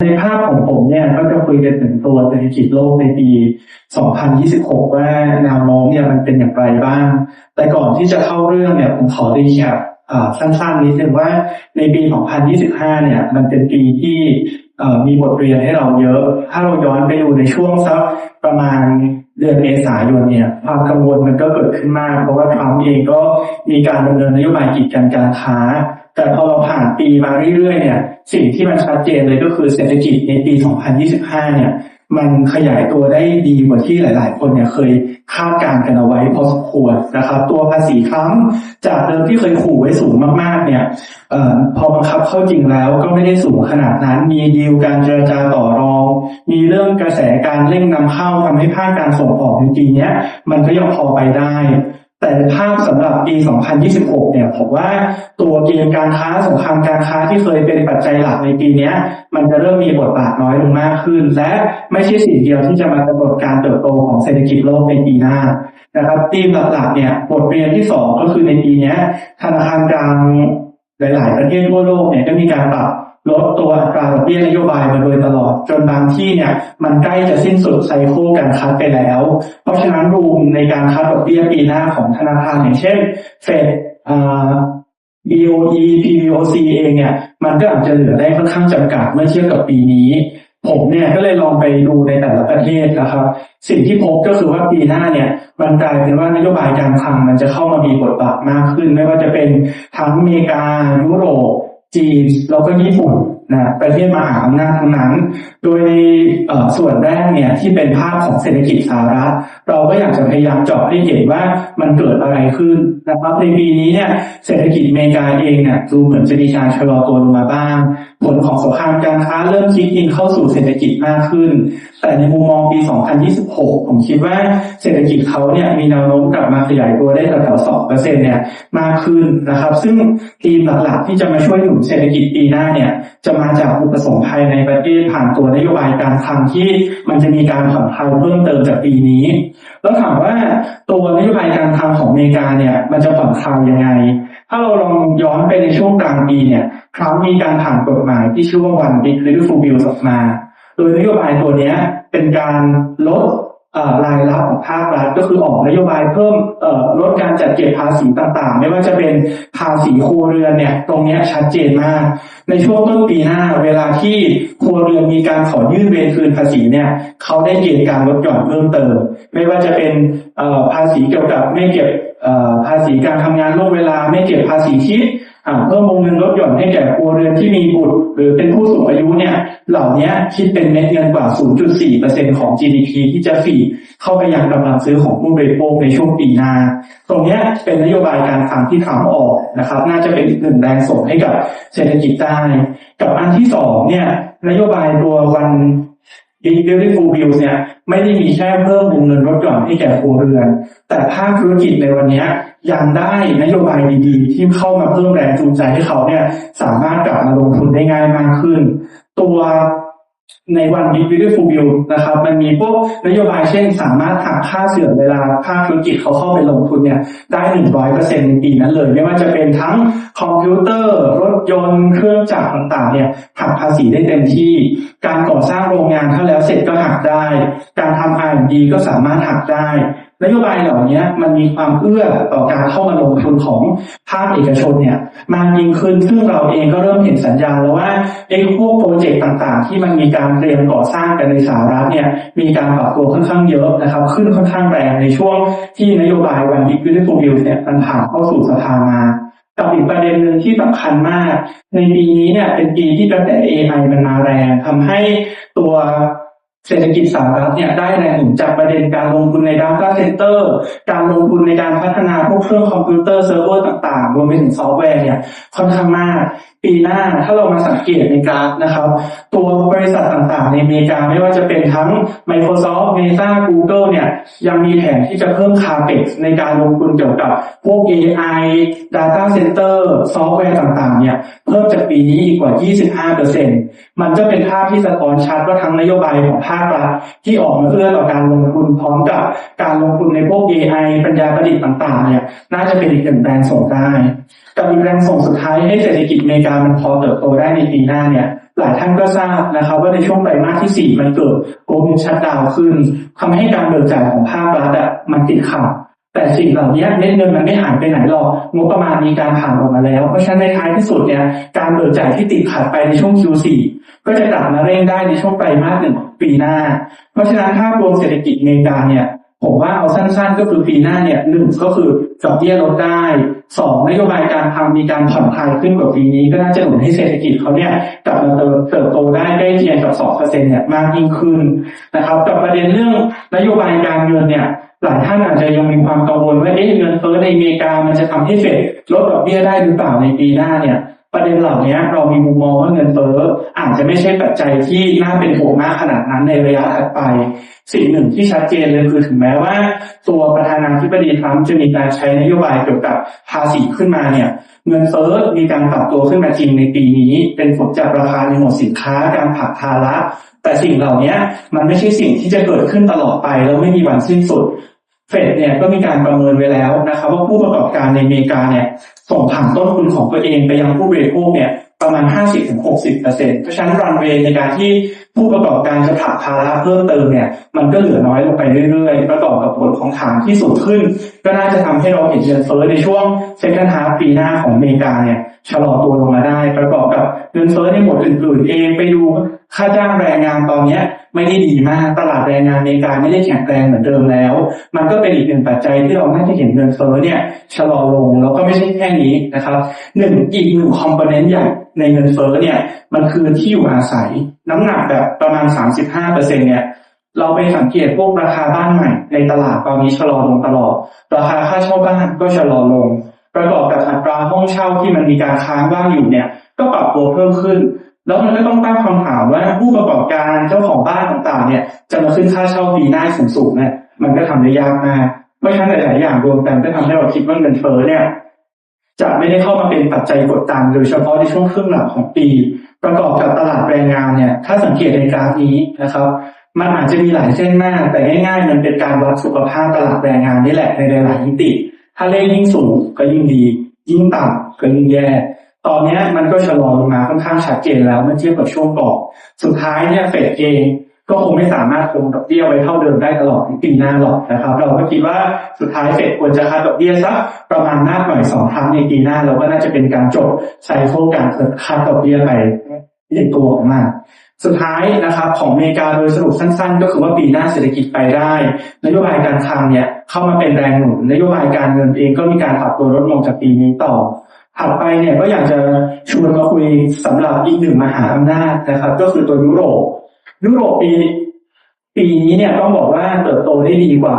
ในภาพของผมเนี่ยก็จะคุยกันถึงตัวเศรษฐกิจโลกในปี 2026 ว่าแนวโน้มเนี่ยมันเป็นอย่างไรบ้าง แต่ก่อนที่จะเข้าเรื่องเนี่ยผมขอรีแคปอ่สั้นๆนิดนึงว่าในปี 2025 เนี่ยมันเป็นปีที่มีบทเรียนให้เราเยอะ ถ้าเราย้อนไปดูในช่วงสักประมาณเดือนเมษายนเนี่ยความกังวลมันก็เกิดขึ้นมาก เพราะว่าทรัมป์เองก็มีการดำเนินนโยบายกีดกันการค้า แต่พอเราผ่านปีมาเรื่อยๆเนี่ย สิ่งที่มันชัดเจนเลยก็คือเศรษฐกิจในปี 2025 เนี่ย มันขยายตัวได้ดีกว่าที่หลาย ๆ คนเนี่ยเคยคาดการณ์กันเอาไว้พอสมควรนะครับ ตัวภาษีครั้งจากเดิมที่เคยขู่ไว้สูงมากๆ เนี่ยเอ่อพอบังคับเข้าจริงแล้วก็ไม่ได้สูงขนาดนั้น มีดีลการเจรจาต่อรอง มีเรื่องกระแสการเร่งนำเข้าทำให้ภาคการส่งออกในปีเนี้ยมันก็ยังพอไปได้ แต่ภาพสำหรับปี 2026 เนี่ยผมว่าตัวเกมการค้าสงครามการค้าที่เคยเป็นปัจจัยหลักในปีนี้มันจะเริ่มมีบทบาทน้อยลงมากขึ้น และไม่ใช่สิ่งเดียวที่จะมากำหนดการเติบโตของเศรษฐกิจโลกในปีหน้านะครับธีมหลักๆเนี่ยบทเรียนที่สองก็คือในปีนี้ธนาคารกลางหลาย ๆ ประเทศทั่วโลกเนี่ยก็มีการปรับ ลดตัวอัตราดอกเบี้ยนโยบายมาโดยตลอด จนบางที่เนี่ยมันใกล้จะสิ้นสุดไซเคิลการคัดไปแล้ว เพราะฉะนั้นรูมในการคัดดอกเบี้ยปีหน้าของธนาคารอย่างเช่นเฟดอ่า BOE PBOC เองเนี่ยมันก็อาจจะเหลือได้ค่อนข้างจำกัดเมื่อเทียบกับปีนี้ ผมเนี่ยก็เลยลองไปดูในแต่ละประเทศนะครับ สิ่งที่พบก็คือว่าปีหน้าเนี่ยมันกลายเป็นว่านโยบายการคลังมันจะเข้ามามีบทบาทมากขึ้น ไม่ว่าจะเป็นทั้งอเมริกายุโรป จีนแล้วก็ญี่ปุ่น นะประเทศมหาอำนาจทั้งนั้น โดยส่วนแรกเนี่ยที่เป็นภาพของเศรษฐกิจสหรัฐเราก็อยากจะพยายามเจาะให้เห็นว่ามันเกิดอะไรขึ้นนะครับในปีนี้เนี่ยเศรษฐกิจอเมริกาเองเนี่ยดูเหมือนจะมีการชะลอตัวลงมาบ้าง ผลของสงครามการค้าเริ่มคิดอินเข้าสู่เศรษฐกิจมากขึ้น แต่ในมุมมองปี 2026 ผมคิดว่าเศรษฐกิจเขาเนี่ยมีแนวโน้มกลับมาขยายตัวได้แถวๆ2%เนี่ยมากขึ้นนะครับ ซึ่งธีมหลักๆที่จะมาช่วยหนุนเศรษฐกิจปีหน้าเนี่ยจะมาจากอุปสงค์ภายในประเทศผ่านตัวนโยบายการคลังที่มันจะมีการผ่อนคลายเพิ่มเติมจากปีนี้ แล้วถามว่าตัวนโยบายการคลังของอเมริกาเนี่ยมันจะผ่อนคลายยังไง ถ้าเราลองย้อนไปในช่วงกลางปีเนี่ยทรัมป์มีการผ่านกฎหมายที่ชื่อว่า One Big Beautiful Bill ออกมา โดยนโยบายตัวเนี้ยเป็นการลด รายรับของภาครัฐก็คือออกนโยบายเพิ่มลดการจัดเก็บภาษีต่างๆ ไม่ว่าจะเป็นภาษีครัวเรือนเนี่ยตรงนี้ชัดเจนมาก ในช่วงต้นปีหน้าเวลาที่ครัวเรือนมีการขอยื่นเวรคืนภาษีเนี่ยเขาได้เกณฑ์การลดหย่อนเพิ่มเติม ไม่ว่าจะเป็นภาษีเกี่ยวกับไม่เก็บภาษีการทำงานล่วงเวลา ไม่เก็บภาษีที่ เพิ่มวงเงินลดหย่อนให้แก่ครัวเรือนที่มีบุตร หรือเป็นผู้สูงอายุเนี่ย เหล่านี้คิดเป็นเม็ดเงินกว่า 0.4%ของ GDP ที่จะฝีเข้าไปยังกำลังซื้อของผู้บริโภคในช่วงปีหน้า ตรงนี้เป็นนโยบายการคลังที่ทำออกนะครับ น่าจะเป็นอีกหนึ่งแรงส่งให้กับเศรษฐกิจได้ กับอันที่สองเนี่ยนโยบายตัววัน ดิจิทัลที่ฟูลบิลเนี่ยไม่ได้มีแค่เพิ่มวงเงินลดหย่อนให้แก่ครัวเรือน แต่ภาคธุรกิจในวันนี้ยังได้นโยบายดีๆ ที่เข้ามาเพิ่มแรงจูงใจให้เขาเนี่ยสามารถกลับมาลงทุนได้ง่ายมากขึ้น ตัว ในวัน Big Beautiful Bill นะครับ มันมีพวกนโยบายเช่น สามารถหักค่าเสื่อมเวลาภาคธุรกิจเขาเข้าไปลงทุนเนี่ยได้หนึ่งร้อยเปอร์เซ็นในปีนั้นเลย ไม่ว่าจะเป็นทั้งคอมพิวเตอร์ รถยนต์ เครื่องจักรต่างๆ เนี่ยหักภาษีได้เต็มที่ การก่อสร้างโรงงานถ้าแล้วเสร็จก็หักได้ การทำ R&D ก็สามารถหักได้ นโยบายเหล่านี้มันมีความเอื้อต่อการเข้ามาลงทุนของภาคเอกชนเนี่ยมากยิ่งขึ้นซึ่งเราเองก็เริ่มเห็นสัญญาณแล้วว่าไอ้พวกโปรเจกต์ต่างๆ ที่มันมีการเตรียมก่อสร้างกันในสหรัฐเนี่ยมีการปรับตัวค่อนข้างเยอะนะครับ ขึ้นค่อนข้างแรงในช่วงที่นโยบายวัน Big Beautiful Bill เนี่ยมันผ่านเข้าสู่สภามากับอีกประเด็นหนึ่งที่สำคัญมาก ในปีนี้เนี่ยเป็นปีที่กระแส AI มันมาแรงทำให้ตัว เศรษฐกิจสหรัฐเนี่ยได้แรงหนุนจากประเด็นการลงทุนใน Data Center การลงทุนในการพัฒนาพวกเครื่องคอมพิวเตอร์เซิร์ฟเวอร์ต่างๆ รวมไปถึงซอฟต์แวร์เนี่ยค่อนข้างมาก ปีหน้าถ้าเรามาสังเกตในกราฟนะครับ ตัวบริษัทต่างๆ ในอเมริกาไม่ว่าจะเป็นทั้ง Microsoft Meta Google เนี่ยยังมีแผนที่จะเพิ่มคาเ e ในการลงทุนเกี่ยวกับพวก AI Data Center ซอฟต์แวร์ต่างๆ เนี่ยเพิ่มจากปีนี้อีกกว่า 25%มันจะเป็นภาพที่สะท้อนชัดว่าทั้งนโยบายของภาครัฐที่ออกมาเพื่อต่อการลงทุนพร้อมกับการลงทุนในพวก AI ปัญญาประดิษฐ์ต่างๆเนี่ยน่าจะเป็นอีกหนึ่งแรงส่งได้กับอีกแรงส่งสุดท้ายให้เศรษฐกิจอเมริกามันพอเติบโตได้ในปีหน้าเนี่ยหลายท่านก็ทราบนะครับว่าในช่วงไตรมาสที่ 4 มันเกิดโกลบอลชัดดาวขึ้นทำให้การเบิกจ่ายของภาครัฐอะมันติดขัด แต่สิ่งเหล่านี้เม็ดเงินมันไม่หายไปไหนหรอกงบประมาณมีการผ่านออกมาแล้ว เพราะฉะนั้นในท้ายที่สุดเนี่ยการเบิกจ่ายที่ติดขัดไปในช่วง Q4 ก็จะกลับมาเร่งได้ในช่วงไตรมาสหนึ่งปีหน้า เพราะฉะนั้นภาพรวมเศรษฐกิจอเมริกาเนี่ยผมว่าเอาสั้นๆ ก็คือปีหน้าเนี่ยหนึ่งก็คือดอกเบี้ยลดได้สองนโยบายการคลังมีการผ่อนคลายขึ้นกว่าปีนี้ ก็น่าจะหนุนให้เศรษฐกิจเขาเนี่ยกลับมาเติบโตได้ใกล้เคียงกับสองเปอร์เซ็นต์เนี่ยมากยิ่งขึ้นนะครับกับประเด็นเรื่องนโยบายการเงินเนี่ย หลายท่านอาจจะยังมีความกังวลว่าเอ๊ะเงินเฟ้อในอเมริกามันจะทำให้เฟดลดดอกเบี้ยได้หรือเปล่าในปีหน้าเนี่ยประเด็นเหล่านี้เรามีมุมมองว่าเงินเฟ้ออาจจะไม่ใช่ปัจจัยที่น่าเป็นห่วงมากขนาดนั้นในระยะถัดไป สิ่งหนึ่งที่ชัดเจนเลยคือถึงแม้ว่า ตัวประธานาธิบดีทรัมป์จะมีการใช้นโยบายเกี่ยวกับภาษีขึ้นมาเนี่ย เงินเฟ้อมีการปรับตัวขึ้นมาจริงในปีนี้ เป็นผลจากราคาในหมวดสินค้าการผลักภาระ แต่สิ่งเหล่านี้มันไม่ใช่สิ่งที่จะเกิดขึ้นตลอดไปแล้วไม่มีวันสิ้นสุดเฟดเนี่ยก็มีการประเมินไว้แล้วนะครับว่าผู้ประกอบการในอเมริกาเนี่ยส่งผ่านต้นทุนของตัวเองไปยังผู้บริโภคเนี่ยประมาณ 50-60%เพราะฉะนั้นรันเวย์ในการที่ผู้ประกอบการจะผลักภาระเพิ่มเติมเนี่ยมันก็เหลือน้อยลงไปเรื่อยๆ ประกอบกับผลของฐานที่สูงขึ้น ก็น่าจะทำให้เราเห็นเงินเฟ้อในช่วงเซคันด์ฮาฟปีหน้าของอเมริกาเนี่ยชะลอตัวลงมาได้ ประกอบกับเงินเฟ้อในหมวดอื่นๆเองไปดู ค่าจ้างแรงงานตอนเนี้ยไม่ได้ดีมากตลาดแรงงานอเมริกาไม่ได้แข็งแรงเหมือนเดิมแล้ว มันก็เป็นอีกหนึ่งปัจจัยที่เราน่าจะเห็นเงินเฟ้อเนี่ยชะลอลงแล้วก็ไม่ใช่แค่นี้นะครับหนึ่งอีกหนึ่งคอมโพเนนต์ใหญ่ในเงินเฟ้อเนี่ยมันคือที่อยู่อาศัย น้ำหนักแบบประมาณ 35เปอร์เซ็นเนี่ยเราไปสังเกตพวกราคาบ้านใหม่ในตลาดตอนนี้ชะลอลงตลอด ราคาค่าเช่าบ้านก็ชะลอลง ประกอบกับอัตราห้องเช่าที่มันมีการค้างว่างอยู่เนี่ยก็ปรับตัวเพิ่มขึ้น แล้วมันก็ต้องตั้งคำถามว่าผู้ประกอบการเจ้าของบ้านต่างๆ เนี่ย จะมาขึ้นค่าเช่าปีหน้าสูงๆเนี่ยมันก็ทำได้ยากมากเพราะฉะนั้นหลายๆอย่างรวมกันก็ทำให้เราคิดว่าเงินเฟ้อเนี่ย จะไม่ได้เข้ามาเป็นปัจจัยกดดันโดยเฉพาะในช่วงครึ่งหลังของปี ประกอบกับตลาดแรงงานเนี่ย ถ้าสังเกตในกราฟนี้นะครับ มันอาจจะมีหลายเส้นมากแต่ง่ายๆ มันเป็นการวัดสุขภาพตลาดแรงงานนี่แหละในหลายๆมิติ ถ้าเลขยิ่งสูงก็ยิ่งดี ยิ่งต่ำก็ยิ่งแย่ ตอนนี้มันก็ชะลอลงมาค่อนข้างชัดเจนแล้วเมื่อเทียบกับช่วงก่อนสุดท้ายเนี่ยเฟดเองก็คงไม่สามารถคงดอกเบี้ยไว้เท่าเดิมได้ตลอดปีหน้าหรอกนะครับ เราก็คิดว่าสุดท้ายเฟดควรจะคัดดอกเบี้ยสักประมาณมากหน่อยสองครั้งในปีหน้าแล้วก็น่าจะเป็นการจบไซเคิลการคัดดอกเบี้ยไปในตัวของมันสุดท้ายนะครับของอเมริกาโดยสรุปสั้นๆ ก็คือว่าปีหน้าเศรษฐกิจไปได้นโยบายการคลังเนี่ยเข้ามาเป็นแรงหนุนนโยบายการเงินเองก็มีการปรับตัวลดลงจากปีนี้ต่อ ถัดไปเนี่ยก็อยากจะชวนมาคุยสำหรับอีกหนึ่งมหาอำนาจนะครับ ก็คือตัวยุโรป ยุโรปปีปีนี้เนี่ยต้องบอกว่าเติบโตได้ดีกว่า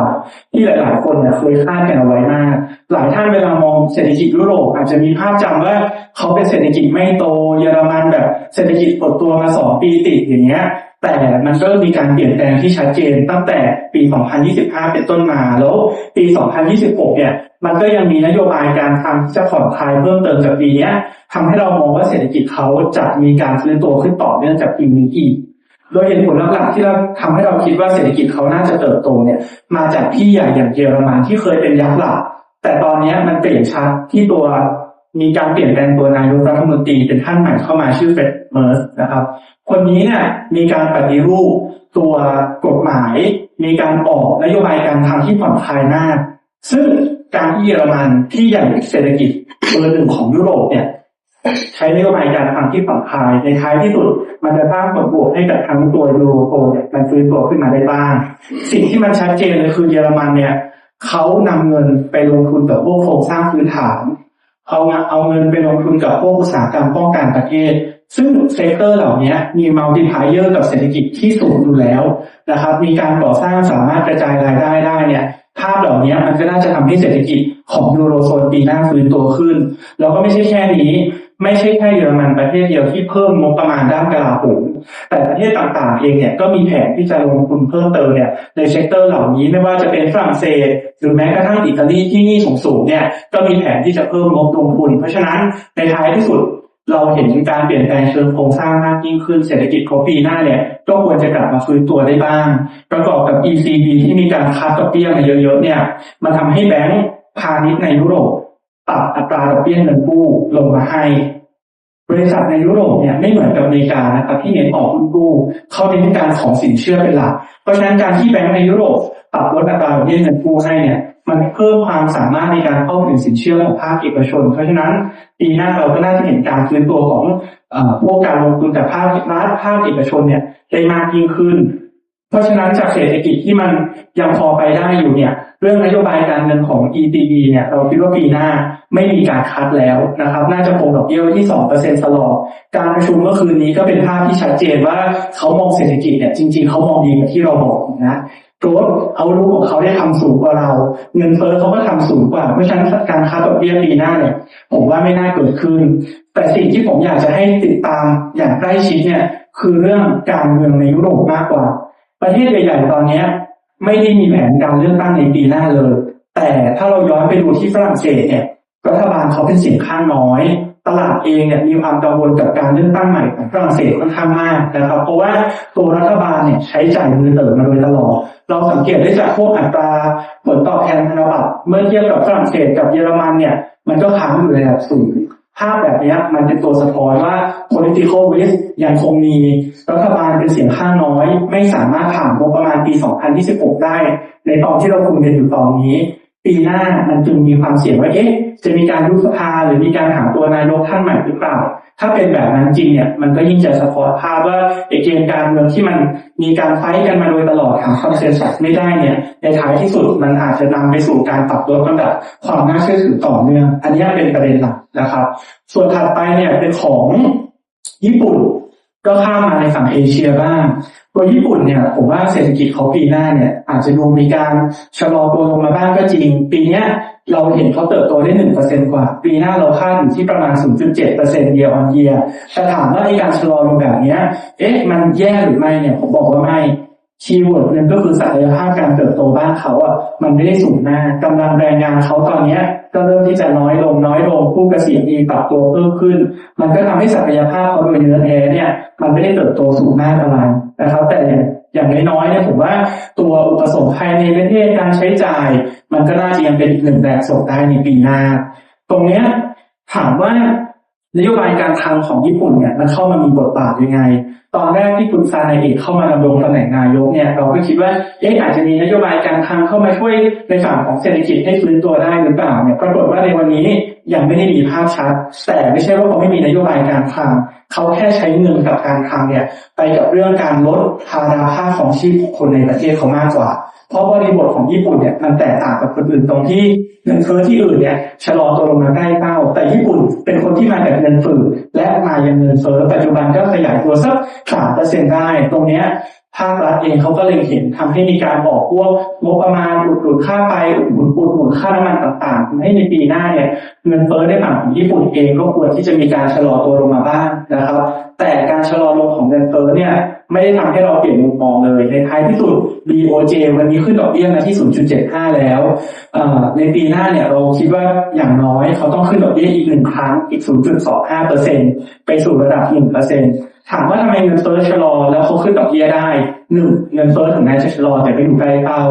ที่หลาย ๆ คนเนี่ยเคยคาดกันเอาไว้มาก หลายท่านเวลามองเศรษฐกิจยุโรป อาจจะมีภาพจำว่าเขาเป็นเศรษฐกิจไม่โตเยอรมันแบบ เศรษฐกิจหดตัวมาสองปีติดอย่างเงี้ย แต่มันก็มีการเปลี่ยนแปลงที่ชัดเจนตั้งแต่ปี 2025 เป็นต้นมาแล้ว ปี 2026 เนี่ย มันก็ยังมีนโยบายการทำที่จะผ่อนคลายเพิ่มเติมจากปีเนี้ยทำให้เรามองว่าเศรษฐกิจเขาจะมีการฟื้นตัวขึ้นต่อเนื่องจากปีนี้อีก โดยเหตุผลหลักๆที่เราทำให้เราคิดว่าเศรษฐกิจเขาน่าจะเติบโตเนี่ยมาจากพี่ใหญ่อย่างเยอรมันที่เคยเป็นยักษ์หลัก แต่ตอนนี้มันเปลี่ยนชัดที่ตัวมีการเปลี่ยนแปลงตัวนายกรัฐมนตรีเป็นท่านใหม่เข้ามาชื่อเฟดเมิร์สนะครับ คนนี้เนี่ยมีการปฏิรูปตัวกฎหมาย มีการออกนโยบายการทำที่ผ่อนคลายมาก ซึ่งการที่เยอรมันที่ใหญ่เศรษฐกิจเบอร์หนึ่งของยุโรปเนี่ย ใช้นโยบายการทำที่ผ่อนคลายในท้ายที่สุด มันจะสร้างผลบวกให้กับทั้งตัวยูโรโซนเนี่ยมันฟื้นตัวขึ้นมาได้บ้าง สิ่งที่มันชัดเจนเลยคือเยอรมันเนี่ยเขานำเงินไปลงทุนกับพวกโครงสร้างพื้นฐานเอาเอาเงินไปลงทุนกับพวกอุตสาหกรรมป้องกันประเทศ ซึ่งเซกเตอร์เหล่านี้มีมัลติพายเออร์กับเศรษฐกิจที่สูงอยู่แล้วนะครับ มีการก่อสร้างสามารถกระจายรายได้ได้เนี่ย ภาพเหล่านี้มันก็น่าจะทำให้เศรษฐกิจของยูโรโซนปีหน้าฟื้นตัวขึ้น แล้วก็ไม่ใช่แค่นี้ ไม่ใช่แค่เยอรมันประเทศเดียวที่เพิ่มงบประมาณด้านกลาโหมแต่ประเทศต่างๆเองเนี่ยก็มีแผนที่จะลงทุนเพิ่มเติมเนี่ยในเซกเตอร์เหล่านี้ไม่ว่าจะเป็นฝรั่งเศส หรือแม้กระทั่งอิตาลีที่หนี่สูงๆเนี่ยก็มีแผนที่จะเพิ่มงบลงทุน เพราะฉะนั้นในท้ายที่สุด เราเห็นการเปลี่ยนแปลงเชิงโครงสร้างมากยิ่งขึ้นเศรษฐกิจของปีหน้าเนี่ย ก็ควรจะกลับมาฟื้นตัวได้บ้าง ประกอบกับ ECB ที่มีการคัดดอกเบี้ยมาเยอะๆเนี่ย มันทำให้แบงก์พาณิชย์ในยุโรปปรับอัตราดอกเบี้ยเงินกู้ลงมาให้ บริษัทในยุโรปเนี่ยไม่เหมือนกับอเมริกานะครับที่เน้นออกหุ้นกู้เขาเน้นการของสินเชื่อเป็นหลัก เพราะฉะนั้นการที่แบงก์ในยุโรป ปรับลดอัตราดอกเบี้ยเงินกู้ให้เนี่ยมันเพิ่มความสามารถในการเข้าถึงสินเชื่อของภาคเอกชน เพราะฉะนั้นปีหน้าเราก็น่าจะเห็นการฟื้นตัวของอพวกการลงทุนจากภาครัฐภาคเอกชนเนี่ยได้มากยิ่งขึ้น เพราะฉะนั้นจากเศรษฐกิจที่มันยังพอไปได้อยู่เนี่ย เรื่องนโยบายการเงินของ ECB เนี่ยเราคิดว่าปีหน้าไม่มีการคัดแล้วนะครับ น่าจะคงดอกเบี้ยไว้ที่2%ตลอด การประชุมเมื่อคืนนี้ก็เป็นภาพที่ชัดเจนว่าเขามองเศรษฐกิจเนี่ยจริง ๆเขามองดีกว่าที่เราบอกนะ โกรธเอารู้ของเขาได้ทำสูงกว่าเรา เงินเฟ้อเขาก็ทำสูงกว่า เพราะฉะนั้นการคัดดอกเบี้ยปีหน้าเนี่ย ผมว่าไม่น่าเกิดขึ้น แต่สิ่งที่ผมอยากจะให้ติดตามอย่างใกล้ชิดเนี่ยคือเรื่องการเมืองในยุโรปมากกว่า ประเทศใหญ่ๆตอนเนี้ยไม่ได้มีแผนการเลือกตั้งในปีหน้าเลย แต่ถ้าเราย้อนไปดูที่ฝรั่งเศสเนี่ยรัฐบาลเขาเป็นเสียงข้างน้อย ตลาดเองเนี่ยมีความกังวลกับการเลือกตั้งใหม่ของฝรั่งเศสค่อนข้างมากนะครับ เพราะว่าตัวรัฐบาลเนี่ยใช้จ่ายมือเติบมาโดยตลอด เราสังเกตได้จากพวกอัตราผลตอบแทนธนบัตรเมื่อเทียบกับฝรั่งเศสกับเยอรมันเนี่ย มันก็ค้างอยู่ในระดับสูงภาพแบบนี้มันเป็นตัวสะท้อนว่า political risk ยังคงมีรัฐบาลเป็นเสียงข้างน้อย ไม่สามารถผ่านงบประมาณปี 2026 ได้ ในตอนที่เราคุมเงินอยู่ตอนนี้ ปีหน้ามันจึงมีความเสี่ยงว่าเอ๊ะจะมีการยุบสภาหรือมีการหาตัวนายกท่านใหม่หรือเปล่า ถ้าเป็นแบบนั้นจริงเนี่ยมันก็ยิ่งจะสะท้อนภาพว่าไอเกมการเมืองที่มันมีการไฟกันมาโดยตลอดหาคอนเซนแซสไม่ได้เนี่ย ในท้ายที่สุดมันอาจจะนำไปสู่การปรับลดลำดับความน่าเชื่อถือต่อเนื่อง อันนี้เป็นประเด็นหลักนะครับ ส่วนถัดไปเนี่ยเป็นของญี่ปุ่น ก็ข้ามมาในฝั่งเอเชียบ้างตัวญี่ปุ่นเนี่ยผมว่าเศรษฐกิจเขาปีหน้าเนี่ยอาจจะดูมีการชะลอตัวลงมาบ้างก็จริง ปีเนี้ยเราเห็นเขาเติบโตได้หนึ่งเปอร์เซ็นกว่า ปีหน้าเราคาดอยู่ที่ประมาณ 0.7เปอร์เซ็นต์ year on year แต่ถามว่าไอ้การชะลอลงแบบเนี้ยเอ๊ะมันแย่หรือไม่เนี่ยผมบอกว่าไม่คีย์เวิร์ดนึงก็คือศักยภาพการเติบโตบ้านเขาอะมันไม่ได้สูงมากกำลังแรงงานเขาตอนเนี้ย ก็เริ่มที่จะน้อยลงน้อยลงผู้เกษียณเองปรับตัวเพิ่มขึ้น มันก็ทำให้ศักยภาพเขาโดยเนื้อแท้เนี่ย มันไม่ได้เติบโตสูงมากอะไรนะครับ แต่อย่างน้อยๆเนี่ยผมว่าตัวอุปสงค์ภายในประเทศการใช้จ่าย มันก็น่าจะยังเป็นอีกหนึ่งแรงส่งได้ในปีหน้า ตรงเนี้ยถามว่า นโยบายการคลังของญี่ปุ่นเนี่ยมันเข้ามามีบทบาทยังไง ตอนแรกที่คุณซาไนเอกเข้ามาดำรงตำแหน่งนายกเนี่ยเราก็คิดว่าเอ๊ะอาจจะมีนโยบายการคลังเข้ามาช่วยในฝั่งของเศรษฐกิจให้ฟื้นตัวได้หรือเปล่าเนี่ยปรากฏว่าในวันนี้ยังไม่ได้มีภาพชัด แต่ไม่ใช่ว่าเขาไม่มีนโยบายการคลัง เขาแค่ใช้เงินกับการคลังเนี่ย ไปกับเรื่องการลดภาระค่าของชีพคนในประเทศเขามากกว่า เพราะบริบทของญี่ปุ่นเนี่ยมันแตกต่างกับคนอื่นตรงที่เงินเฟ้อที่อื่นเนี่ยชะลอตัวลงมาใกล้เป้า แต่ญี่ปุ่นเป็นคนที่มาแบบเงินฝืดและมายังเงินเฟ้อปัจจุบันก็ขยายตัวสักสามเปอร์เซ็นได้ ตรงเนี้ย ภาครัฐเองเขาก็เลยเห็นทำให้มีการบอกพวกงบประมาณอุดหนุนค่าไฟอุดหนุนอุดหนุนค่าน้ำมันต่างๆทำให้ในปีหน้าเนี่ยเงินเฟ้อในฝั่งของญี่ปุ่นเองก็ควรที่จะมีการชะลอตัวลงมาบ้างนะครับ แต่การชะลอลงของเงินเฟ้อเนี่ยไม่ได้ทำให้เราเปลี่ยนมุมมองเลยในท้ายที่สุด BOJ วันนี้ขึ้นดอกเบี้ยมาที่ 0.75 แล้วในปีหน้าเนี่ยเราคิดว่าอย่างน้อยเขาต้องขึ้นดอกเบี้ยอีกหนึ่งครั้งอีก 0.25เปอร์เซ็นไปสู่ระดับ1เปอร์เซ็น ถามว่าทำไมเงินเฟ้อชะลอแล้วเขาขึ้นดอกเบี้ยได้หนึ่งเงินเฟ้อถึงแม้จะชะลอแต่ไม่อยู่ใกล้เป้า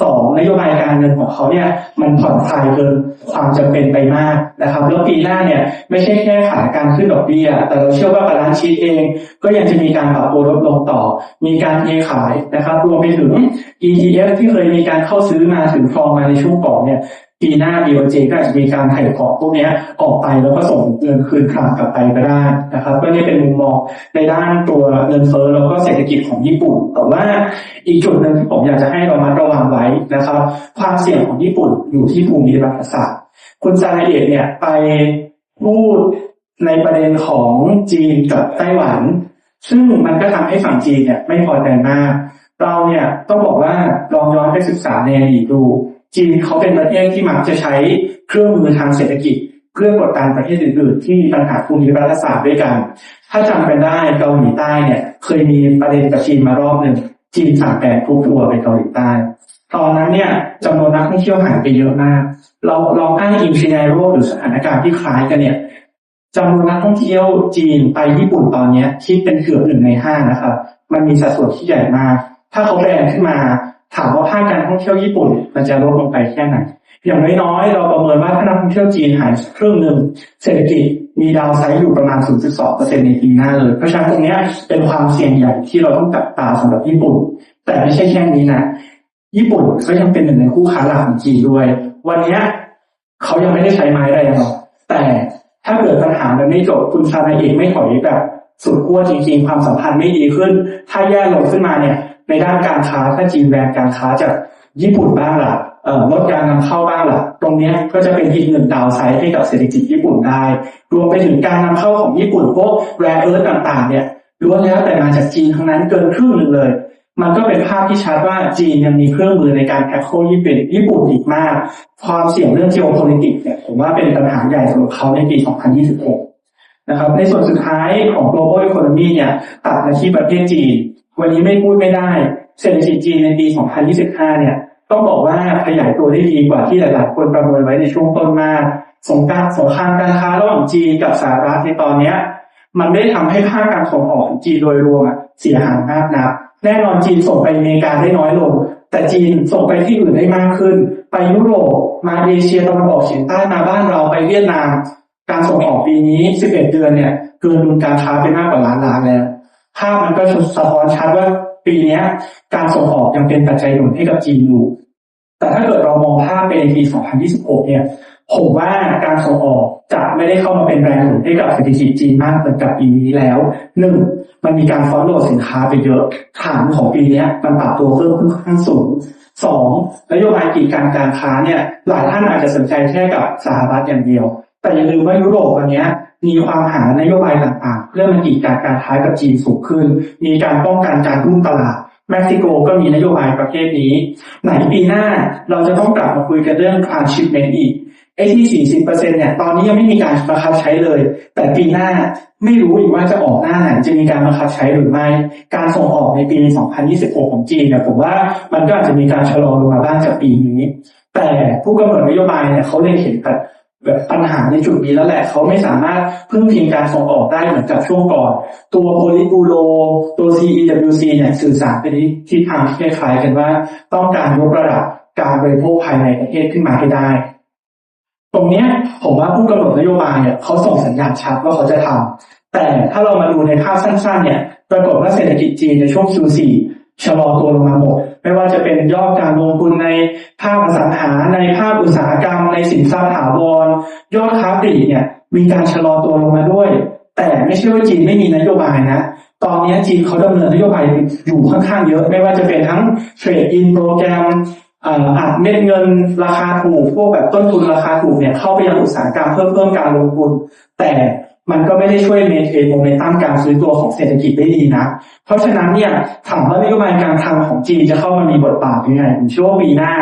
สองนโยบายการเงินของเขาเนี่ยมันผ่อนคลายเกินความจำเป็นไปมากนะครับแล้วปีหน้าเนี่ยไม่ใช่แค่ขาการขึ้นดอกเบี้ย แต่เราเชื่อว่าบาลานซ์ชีตเอง ก็ยังจะมีการปรับตัวลดลงต่อ มีการเทขายนะครับ รวมไปถึง ETF ที่เคยมีการเข้าซื้อมาถือครองมาในช่วงก่อนเนี่ย ปีหน้า BOJ ก็อาจจะมีการถ่ายของพวกเนี้ยออกไปแล้วก็ส่งเงินคืนคลังกลับไปก็ได้นะครับ ก็นี่เป็นมุมมองในด้านตัวเงินเฟ้อแล้วก็เศรษฐกิจของญี่ปุ่น แต่ว่าอีกจุดหนึ่งที่ผมอยากจะให้เรามาระวังไว้นะครับ ความเสี่ยงของญี่ปุ่นอยู่ที่ภูมิรัฐศาสตร์ คุณซานาเอะเนี่ยไปพูดในประเด็นของจีนกับไต้หวัน ซึ่งมันก็ทำให้ฝั่งจีนเนี่ยไม่พอใจมาก เราเนี่ยต้องบอกว่าลองย้อนไปศึกษาในอดีตดู จีนเขาเป็นประเทศที่มักจะใช้เครื่องมือทางเศรษฐกิจเพื่อกดดันประเทศอื่นๆ ที่มีปัญหาภูมิรัฐศาสตร์ด้วยกัน ถ้าจำกันได้เกาหลีใต้เนี่ย เคยมีประเด็นกับจีนมารอบหนึ่งจีนสั่งแบนทุกทัวร์ไปเกาหลีใต้ ตอนนั้นเนี่ยจำนวนนักท่องเที่ยวหายไปเยอะมาก เราลองอ้างอินซีเนโรหรือสถานการณ์ที่คล้ายกันเนี่ยจำนวนนักท่องเที่ยวจีนไปญี่ปุ่นตอนเนี้ยคิดเป็นเกือบหนึ่งในห้านะครับ มันมีสัดส่วนที่ใหญ่มาก ถ้าเขาแบนขึ้นมา ถามว่าภาคการท่องเที่ยวญี่ปุ่นมันจะลดลงไปแค่ไหน อย่างน้อยๆ เราประเมินว่าถ้านักท่องเที่ยวจีนหายครึ่งหนึ่งเศรษฐกิจมีดาวไซด์อยู่ประมาณ 0.2%ในปีหน้าเลย เพราะฉะนั้นตรงนี้เป็นความเสี่ยงใหญ่ที่เราต้องจับตาสำหรับญี่ปุ่น แต่ไม่ใช่แค่นี้นะ ญี่ปุ่นก็ยังเป็นหนึ่งในคู่ค้าหลักของจีนด้วย วันนี้เขายังไม่ได้ใช้ไม้แรงหรอกแต่ถ้าเกิดปัญหามันไม่จบคุณซานาเอะไม่ถอยแบบสุดขั้วจริงๆ ความสัมพันธ์ไม่ดีขึ้น ถ้าแย่ลงขึ้นมาเนี่ย ในด้านการค้าถ้าจีนแบนการค้าจากญี่ปุ่นบ้างล่ะเอ่อลดการนำเข้าบ้างล่ะ ตรงนี้ก็จะเป็นอีกหนึ่งดาวไซด์ให้กับเศรษฐกิจญี่ปุ่นได้ รวมไปถึงการนำเข้าของญี่ปุ่นพวกแร่เอิร์ธต่างๆ เนี่ยล้วนแล้วแต่มาจากจีนทั้งนั้นเกินครึ่งหนึ่งเลย มันก็เป็นภาพที่ชัดว่าจีนยังมีเครื่องมือในการแท็กโคญี่ปุ่นญี่ปุ่นอีกมาก ความเสี่ยงเรื่อง geopolitics เนี่ยผมว่าเป็นปัญหาใหญ่สำหรับเขาในปี 2026 นะครับ ในส่วนสุดท้ายของ global economy เนี่ยตัดมาที่ประเทศจีน วันนี้ไม่พูดไม่ได้ เศรษฐกิจจีนในปี 2025 เนี่ย ต้องบอกว่าขยายตัวได้ดีกว่าที่หลายๆคนประเมินไว้ในช่วงต้นมากสงครามสงครามการค้าระหว่างจีนกับสหรัฐในตอนเนี้ย มันไม่ได้ทำให้ภาคการส่งออกของจีนโดยรวมเสียหายมากนักแน่นอนจีนส่งไปอเมริกาได้น้อยลง แต่จีนส่งไปที่อื่นได้มากขึ้น ไปยุโรปมาเอเชียตะวันออกเฉียงใต้มาบ้านเราไปเวียดนาม การส่งออกปีนี้ 11 เดือนเนี่ยเกินดุลการค้าไปมากกว่าล้านล้านแล้ว ภาพมันก็สะท้อนชัดว่าปีนี้การส่งออกยังเป็นปัจจัยหนุนให้กับจีนอยู่ แต่ถ้าเกิดเรามองภาพไปในปี 2026 เนี่ย ผมว่าการส่งออกจะไม่ได้เข้ามาเป็นแรงหนุนให้กับเศรษฐกิจจีนมากเหมือนกับปีนี้แล้วหนึ่งมันมีการฟอนโหลดสินค้าไปเยอะฐานของปีนี้มันปรับตัวเพิ่มขึ้นค่อนข้างสูงสองนโยบายกีดการการค้าเนี่ย หลายท่านอาจจะสนใจแค่กับสหรัฐอย่างเดียว แต่อย่าลืมว่ายุโรปวันนี้ มีความหานโยบายต่างๆ เพื่อมากีดการการค้ายกับจีนสูงขึ้น มีการป้องกันการรุ่มตลาดเม็กซิโกก็มีนโยบายประเภทนี้ ไหนปีหน้าเราจะต้องกลับมาคุยกันเรื่อง transshipment อีกไอ้ที่ 40%เนี่ยตอนนี้ยังไม่มีการบังคับใช้เลย แต่ปีหน้าไม่รู้อีกว่าจะออกหน้าไหนจะมีการบังคับใช้หรือไม่ การส่งออกในปี 2026 ของจีนเนี่ยผมว่ามันก็อาจจะมีการชะลอลงมาบ้างจากปีนี้ แต่ผู้กำหนดนโยบายเนี่ยเขาเล็งเห็นแบบ แบบปัญหาในจุดนี้แล้วแหละเขาไม่สามารถพึ่งพิงการส่งออกได้เหมือนกับช่วงก่อน ตัวโพลิบูโรตัว CEWC เนี่ยสื่อสารไปที่ทิศทางที่คล้ายๆกันว่า ต้องการยกระดับการบริโภคภายในประเทศขึ้นมาให้ได้ ตรงเนี้ยผมว่าผู้กำหนดนโยบายเนี่ยเขาส่งสัญญาณชัดว่าเขาจะทำแต่ถ้าเรามาดูในภาพสั้นๆเนี่ยปรากฏว่าเศรษฐกิจจีนในช่วง Q4 ชะลอตัวลงมาหมดไม่ว่าจะเป็นยอดการลงทุนในภาคอสังหาในภาคอุตสาหกรรม ในสินทรัพย์ถาวรยอดค้าปลีกเนี่ยมีการชะลอตัวลงมาด้วย แต่ไม่ใช่ว่าจีนไม่มีนโยบายนะตอนนี้จีนเขาดำเนินนโยบายอยู่ค่อนข้างเยอะ ไม่ว่าจะเป็นทั้งเทรดอินโปรแกรมอัดเม็ดเงินราคาถูกพวกแบบต้นทุนราคาถูกเนี่ยเข้าไปยังอุตสาหกรรมเพิ่มเพิ่มการลงทุน แต่ มันก็ไม่ได้ช่วยเมนเทนโมเมนตัมการซื้อตัวของเศรษฐกิจได้ดีนะ เพราะฉะนั้นเนี่ยถามว่านโยบายการคลังของจีนจะเข้ามามีบทบาทยังไงผมเชื่อว่าปีหน้า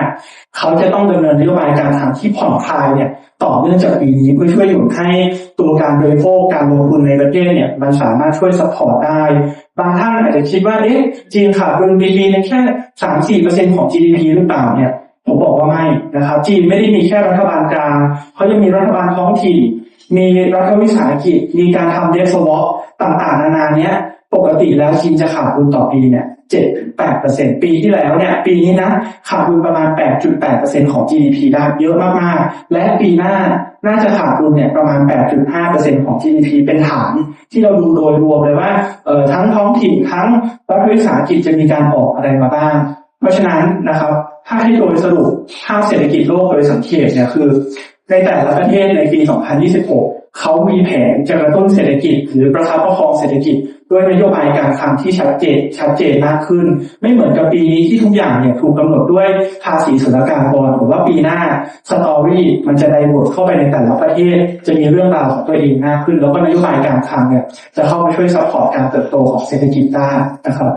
เขาจะต้องดำเนินนโยบายการคลังที่ผ่อนคลายเนี่ยต่อเนื่องจากปีนี้เพื่อช่วยหนุนให้ตัวการบริโภคการลงทุนในประเทศเนี่ยมันสามารถช่วยซัพพอร์ตได้ บางท่านอาจจะคิดว่าเอ๊ะจีนขาดดุลปีในแค่สามสี่เปอร์เซ็นของ GDP หรือเปล่าเนี่ยผมบอกว่าไม่นะครับจีนไม่ได้มีแค่รัฐบาลกลางเขายังมีรัฐบาลท้องถิ่น มีรัฐวิสาหกิจ มีการทำเดฟสวอปต่างๆ นานาเนี้ย ปกติแล้วจีนจะขาดดุลต่อปีเนี่ยเจ็ดแปดเปอร์เซ็นปีที่แล้วเนี่ย ปีนี้นะขาดดุลประมาณแปดจุดแปดเปอร์เซ็นของ GDP ได้เยอะมากๆ และปีหน้าน่าจะขาดดุลเนี่ยประมาณแปดจุดห้าเปอร์เซ็นของ GDP เป็นฐาน ที่เราดูโดยรวมเลยว่าเอ่อทั้งท้องถิ่นทั้งรัฐวิสาหกิจจะมีการออกอะไรมาบ้าง เพราะฉะนั้นนะครับ ถ้าให้โดยสรุปภาพเศรษฐกิจโลกโดยสังเกตเนี่ยคือ ในแต่ละประเทศในปี 2026 เขามีแผนจะกระตุ้นเศรษฐกิจ หรือประคับประคองเศรษฐกิจ ด้วยนโยบายการคลังที่ชัดเจนชัดเจนมากขึ้น ไม่เหมือนกับปีนี้ที่ทุกอย่างเนี่ยถูกกำหนดด้วยภาษีศุลกากรผมว่าปีหน้าสตอรี่มันจะไดเวิร์ดเข้าไปในแต่ละประเทศ จะมีเรื่องราวของตัวเองมากขึ้น แล้วก็นโยบายการคลังเนี่ยจะเข้ามาช่วยซัพพอร์ตการเติบโตของเศรษฐกิจได้นะครับ